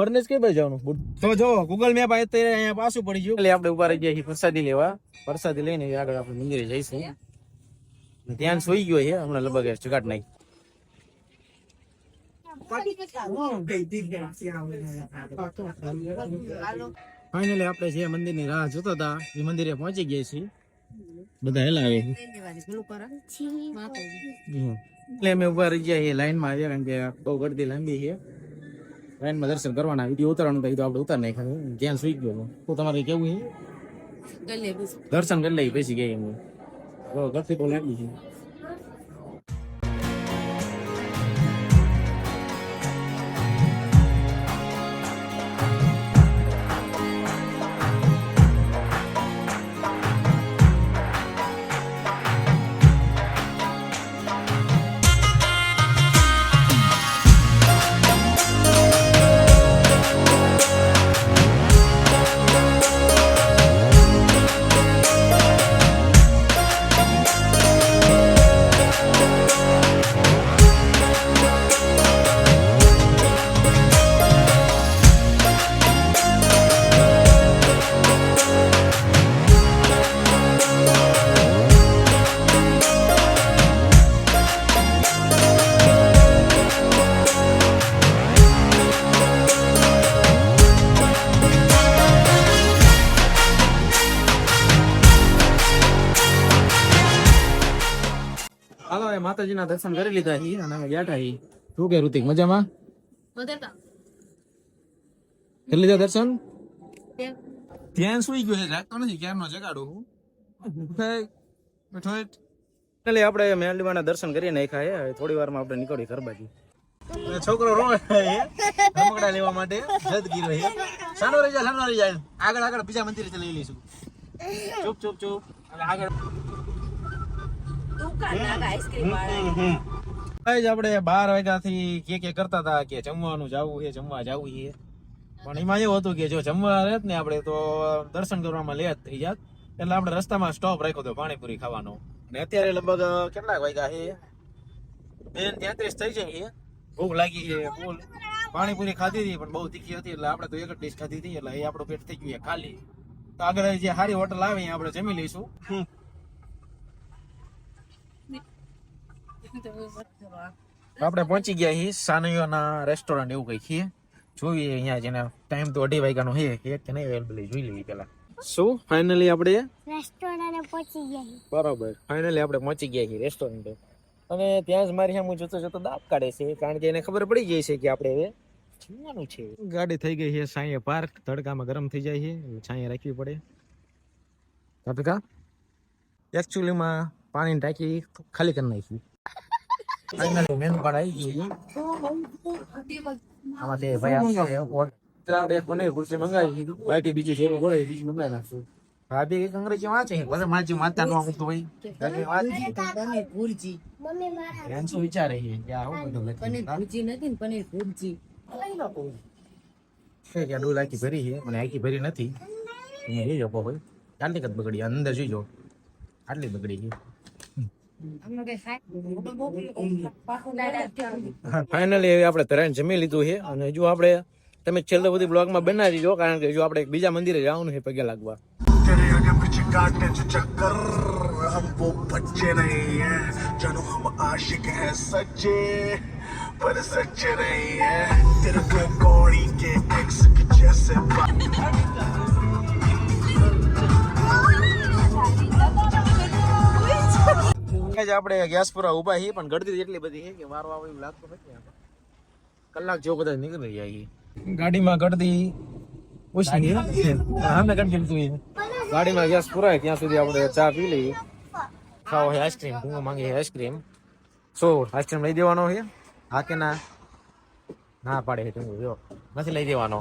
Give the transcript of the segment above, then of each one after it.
હરનેજ કઈ બાજુ જવાનું તો જો ગૂગલ મેપ આ ત્યારે અહીંયા પાછું પડી ગયું. એટલે આપણે ઊભા રહી ગયા છીએ પ્રસાદી લેવા. પ્રસાદી લઈને આગળ આપણે મંદિરે જઈશું. ત્યાં સુઈ ગયો છે હમણાં લગભગ જગાટ નહીં ફાઇનલી આપણે જે મંદિરની રાહ જોતા હતા એ મંદિરે પહોંચી ગયા છીએ. બધા હેલાવે આવે. એટલે અમે ઊભા રહી ગયા છીએ લાઈનમાં આવ્યા કારણ કે બહુ ગરદી લાંબી છે. લાઈનમાં દર્શન કરવાના વીડિયો ઉતારવાનું તો આપણે ઉતાર નાખ્યા જ્યાં સુઈ ગયો તો. તમારે કેવું છે? દર્શન કરી લઈ પછી ગયા એમ. ઘરથી ગરદી લાગી છે હાલો એ માતાજીના દર્શન કરી લીધા હી અને બેઠા છીએ શું કે ઋતિક મજામાં? કરી લીધા દર્શન? ત્યાં. સુઈ ગયો છે જાગતો નથી ક્યારનો જગાડું હું? બેઠો. એટલે આપણે મેલડીમાના દર્શન કરી નાખ્યા હવે થોડી વારમાં આપણે નીકળી ઘર બાજુ છોકરો રોવે રમકડા લેવા માટે જદ ગીરો છે સાનો રહી જાય સાનો રહી જાય આગળ આગળ બીજા મંદિરે લઈ લઈશું. ચૂપ ચૂપ ચૂપ. આગળ જ આપણે બાર વાગ્યાથી કે કે કરતા હતા કે જમવાનું જાવું છે જમવા જવું છે. પણ એમાં એવું હતું કે જો જમવા રહેત ને આપણે તો દર્શન કરવામાં લેટ થઈ જાત. એટલે આપણે રસ્તામાં સ્ટોપ રાખ્યો હતો પાણીપુરી ખાવાનો. ને અત્યારે લગભગ કેટલાક વાગ્યા છે? બેન તેત્રીસ થઈ જાય છે. ભૂખ લાગી છે બોલ પાણીપુરી ખાધી હતી પણ બહુ તીખી હતી એટલે આપણે તો એક જ ડીશ ખાધી હતી એટલે એ આપણું પેટ થઈ ગયું ખાલી. તો આગળ જે સારી હોટલ આવે આપણે જમી લઈશું. આપણે પહોંચી ગયા છીએ સાનયોના રેસ્ટોરન્ટ એવું કઈ છીએ. જોઈએ અહીંયા જેને ટાઈમ તો અઢી વાગ્યાનો છે એક કે નહીં? અવેલેબલ જોઈ લેવી પેલા શું? ફાઇનલી આપણે? રેસ્ટોરન્ટ પહોંચી ગયા બરાબર. ફાઇનલી આપણે પહોંચી ગયા છીએ રેસ્ટોરન્ટ અને ત્યાં જ મારી સામે જોતો જોતો દાબ કાઢે છે. કારણ કે એને ખબર પડી ગઈ છે કે આપણે હવે જમવાનું છે. ગાડી થઈ ગઈ છે સાંયે પાર્ક તડકામાં ગરમ થઈ જાય છે છાંયે રાખવી પડે. તડકા એકચ્યુઅલીમાં પાણી ટાંકી ખાલી કરી નાખી. મેનુ કાર્ડ આવી ગયું આમાં તે ભાઈ આપશે આપણે એક પનીર ખુરશી મંગાવી દીધું બાકી બીજું છે બોલે મંગાવી નાખશું ભાભી કંઈક અંગ્રેજી વાંચે પછી માજી વાંચતા ન આવડતું હોય એટલે વાંચે. મમ્મી મારા ધ્યાન શું વિચારે છે કે આવું બધું લખી ભુજી નથી ને પનીર ભુજી છે કે ડોલ આખી ભરી છે મને આખી ભરી નથી જોઈ જાઓ ભાઈ આટલી કદ બગડી અંદર જોઈજો આટલી બગડી છે ફાઇનલી હવે આપણે તરાઈને જમી લીધું છે અને હજુ આપણે તમે છેલ્લે બધી બ્લોગમાં બનાવી દીધો કારણ કે હજુ આપણે એક બીજા મંદિરે જવાનું છે પગે લાગવા तेरे आगे पीछे काटने से चक्कर જ આપણે ગેસ પૂરા ઊભા છીએ પણ ગળદી એટલી બધી છે કે વારો આવે એવું લાગતું નથી. કલાક જેવો બધા નીકળી જાય. ગાડીમાં ગળદી ઓછી છે સામે ગળદી તું ગાડીમાં ગેસ પુરાય ત્યાં સુધી આપણે ચા પી લઈએ. ખાવો છે આઈસ્ક્રીમ હું માંગે છે આઈસ્ક્રીમ. શું આઈસ્ક્રીમ લઈ દેવાનો છે હા કે ના? ના પાડે છે ટીંગુ જો. નથી લઈ દેવાનો.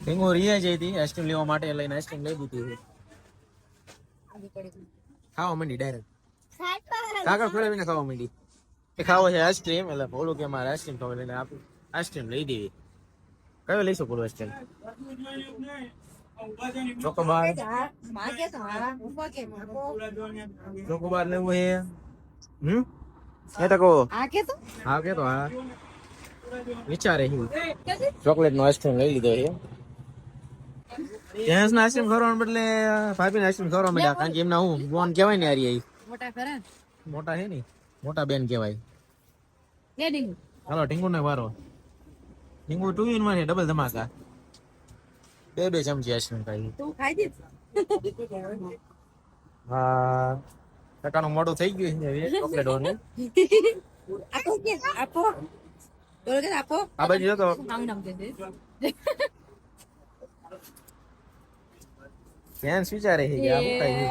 ટીંગુ રિયા જઈ હતી આઈસ્ક્રીમ લેવા માટે લઈને આઈસ્ક્રીમ લઈ દીધી ખાવા માંડી ડાયરેક્ટ કાકા ખોલાવીને ખાવા માંડી. એ ખાવો છે આઈસ્ક્રીમ એટલે બોલું કે મારે આઈસ્ક્રીમ ખાવા લઈને આપી. આઈસ્ક્રીમ લઈ દેવી. કયો લઈશું બોલો આઈસ્ક્રીમ ચોકોબાર ચોકોબાર લેવું છે હમ? એ તકો હા કે તો હા કે તો હા. વિચારે હું. ચોકલેટ નો આઈસ્ક્રીમ લઈ લીધો છે જેન્ટ્સ ના આઈસ્ક્રીમ ખવડાવવાને બદલે ભાભી આઈસ્ક્રીમ ખવડાવવા માંડ્યા કારણ કે એમના હું બોન કહેવાય ને હારી મોટા કરે મોટા છે ને? મોટા બેન કહેવાય. લે ડીંગુ હાલો ઢીંગુ ને વારો. ઢીંગુ ટુ ઇન વન ડબલ ધમાકા. બે બે ચમચી આઈસ્ક્રીમ ખાઈ તું ખાઈ દે હા ટકાનું મોડું થઈ ગયું છે ચોકલેટનું આપો આપો. બોલો કે આપો. આ બાજુ જતો દે વિચારે છે કે આ હું ખાઈ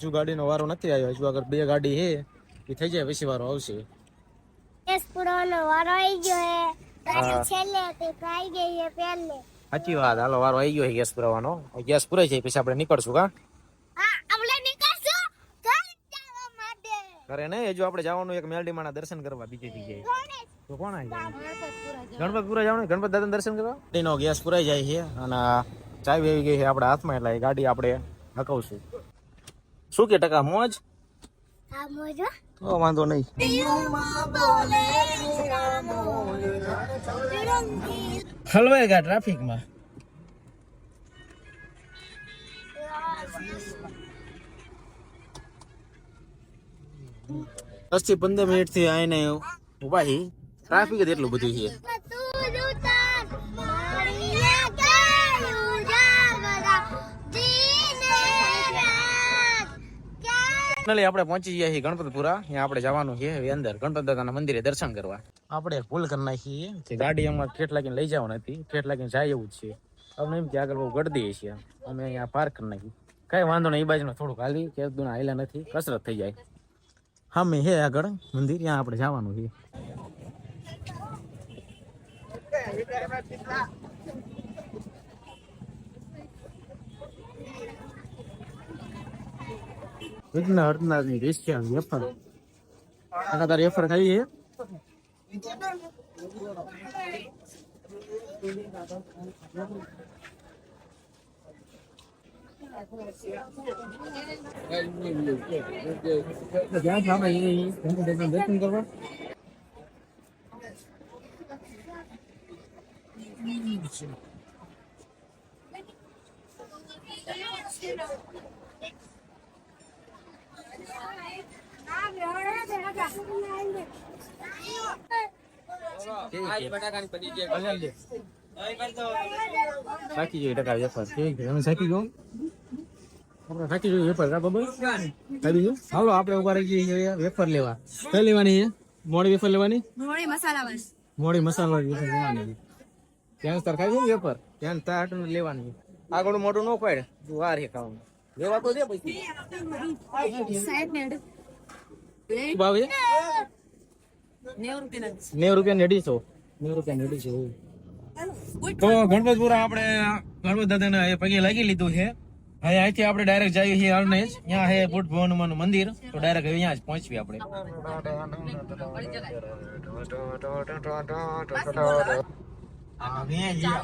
હજુ ગાડીનો વારો નથી આવ્યો. હજુ આગળ બે ગાડી છે એ થઈ જાય પછી વારો આવશે. કેસ પુરાવાનો વારો આવી ગયો હે. ગાડી છેલ્લે તે તો ગઈ હે પહેલે. સાચી વાત હાલો વારો આવી ગયો હે ગેસ પુરાવાનો ગેસ પુરાઈ જાય પછી આપણે નીકળશું કા? હા ઘર જવા માટે. ઘરે નહીં હજુ આપણે જવાનું એક મેલડીમાના દર્શન કરવા બીજી જગ્યાએ તો કોણ આવી ગણપતપુરા જવાનું? ગણપત દાદાના દર્શન કરવા? ગાડીનો ગેસ પુરાઈ જાય છે અને આ ચાવી આવી ગઈ છે આપણા હાથમાં એટલે ગાડી આપણે હકાવશું શું કે ટકા મોજ? તો વાંધો નહીં. હલવાઈ ગયા ટ્રાફિકમાં. દસથી પંદર મિનિટથી આઈને ઊભા ટ્રાફિક જ એટલું બધું છે. ફાઇનલી આપણે પહોંચી ગયા છીએ ગણપતપુરા. ત્યાં આપણે જવાનું છે હવે અંદર. ગણપત દાદાના મંદિરે દર્શન કરવા. આપણે એક ભૂલ કરી નાખી કે ગાડી અમારે ઠેઠ લાગીને લઈ જવાની હતી. ઠેઠ લાગીને જાય એવું જ છે. અમને એમ કે આગળ બહુ ગળદી છીએ અમે અહીંયા પાર્ક કરી નાખી. કઈ વાંધો નહીં, એ બાજુનો થોડુંક હાલી. કે દુના હાલ્યા નથી. કસરત થઈ જાય. હા મેં હે આગળ મંદિર, ત્યાં આપણે જવાનું છે. વિઘ્ન હરનારની રિસ્ક્યા વેફર કાકા તારે વેફર ખાવી છે ક્યાં છે આપણે એ ગણપતિ દાદાના દર્શન કરવા સાકી જોઈએ ટકા વેફર કેવી તમે થાકી ગયો સાકી જોઈએ વેફર કા બાબા ખાઈ હાલો આપણે ઊભા જઈએ વેફર લેવા કઈ લેવાની મોડી વેફર લેવાની મોડી મસાલા વેફર લેવાની ત્યાં તાર ખાઈ વેફર ત્યાં તાર લેવાની આગળ મોટું ન પાડે વાર હે ખાવાનું લેવા તો ભાવ છે નેવું રૂપિયા અઢીસો નેવું રૂપિયા અઢીસો તો ગણપતપુરા આપણે ગણપત દાદાના એ પગે લાગી લીધું છે હવે અહીંથી આપણે ડાયરેક્ટ જઈએ છીએ અરણેજ ત્યાં છે બુદ્ધ ભવનમાંનું મંદિર તો ડાયરેક્ટ અહીંયા જ પહોંચવી આપણે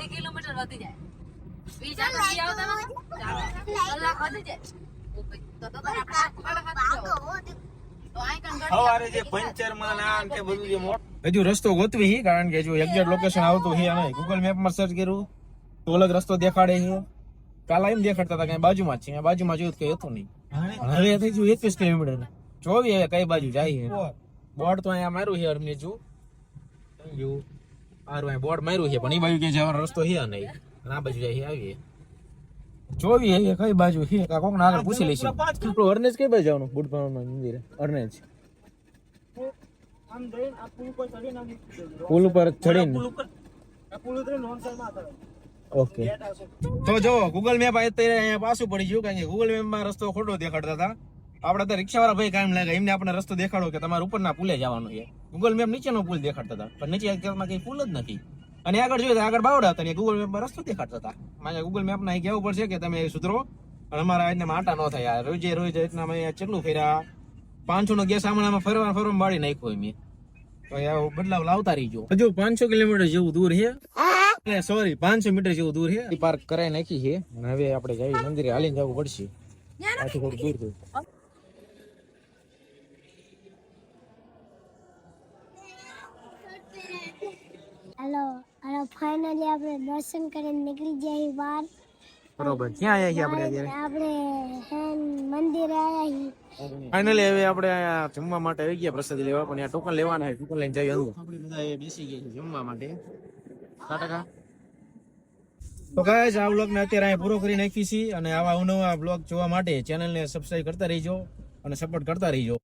કિલોમીટર વધી જાય વીસ આગળ આવતા કલાક વધી જાય સવારે જે પંચરમાં કે બધું જે હજુ રસ્તો ગોતવી કારણ કે જો એક્ઝેક્ટ લોકેશન આવતું છે અને ગૂગલ મેપમાં સર્ચ કર્યું તો અલગ રસ્તો દેખાડે છે કાલા એમ દેખાડતા હતા કે બાજુમાં છે બાજુમાં જોયું કઈ હતું નહીં. હવે થઈ ગયું એકવીસ કિલોમીટર. જોવી હવે કઈ બાજુ જાય બોર્ડ તો અહીંયા માર્યું છે અરમી જુ. આરું અહીંયા બોર્ડ માર્યું છે પણ એ બાજુ કે જવાનો રસ્તો છે નહીં. આ બાજુ જાય આવીએ. જોવી હે કઈ બાજુ હે? કા કોક ના આગળ પૂછી લઈશું. આપણું અરનેજ કઈ બાજુ જવાનું બુટ ભવનમાં મંદિરે. અરનેજ પુલ ઉપર ચડીને ઓકે. તો જો ગૂગલ મેપ અત્યારે અહીંયા પાછું પડી ગયું કારણ કે ગૂગલ મેપમાં રસ્તો ખોટો દેખાડતા હતા. આપણે તો રિક્ષાવાળા ભાઈ કાયમ લાગે એમને આપણે રસ્તો દેખાડો કે તમારે ઉપરના પુલે જવાનું છે. ગૂગલ મેપ નીચેનો પુલ દેખાડતા હતા પણ નીચે એકમાં કઈ પુલ જ નથી. અને આગળ જોઈએ આગળ બાવડા હતા ગૂગલ મેપમાં રસ્તો દેખાડતા હતા. મારે ગૂગલ મેપ અહીં કહેવું પડશે કે તમે સુધરો. અને અમારા આજના માટા ન થયા. રોજે રોજ રીતના અમે કેટલું ફેર્યા? પાંચસો નો ગેસ હમણાં ફરવા ફરવા બાળી નાખ્યો મેં તો એ બદલાવ લાવતા રહીજો. હજુ પાંચસો કિલોમીટર જેવું દૂર છે? સોરી પાંચસો મીટર જેવું દૂર છે? પાર્ક કરાઈ નાખી છે. હવે આપણે જઈએ મંદિરે હાલીને જવું પડશે. આથી થોડું દૂર થયું. હેલો. ફાઇનલી આપણે દર્શન કરીને નીકળી જઈએ બહાર બરોબર. ક્યાં આવ્યા છીએ આપણે અત્યારે? આપણે હેન મંદિરે આવ્યા છીએ ફાઇનલી હવે આપણે જમવા માટે આવી ગયા પ્રસાદી લેવા પણ આ ટોકન લેવાના છે ટોકન લઈને જઈએ અંદર. આપણે બધા એ બેસી ગયા છે જમવા માટે. કા ટકા તો ગાઈસ આ બ્લોગ ને અત્યારે અહીં પૂરો કરી નાખી છીએ અને આવા અવનવા બ્લોગ જોવા માટે ચેનલ ને સબસ્ક્રાઇબ કરતા રહીજો અને સપોર્ટ કરતા રહીજો.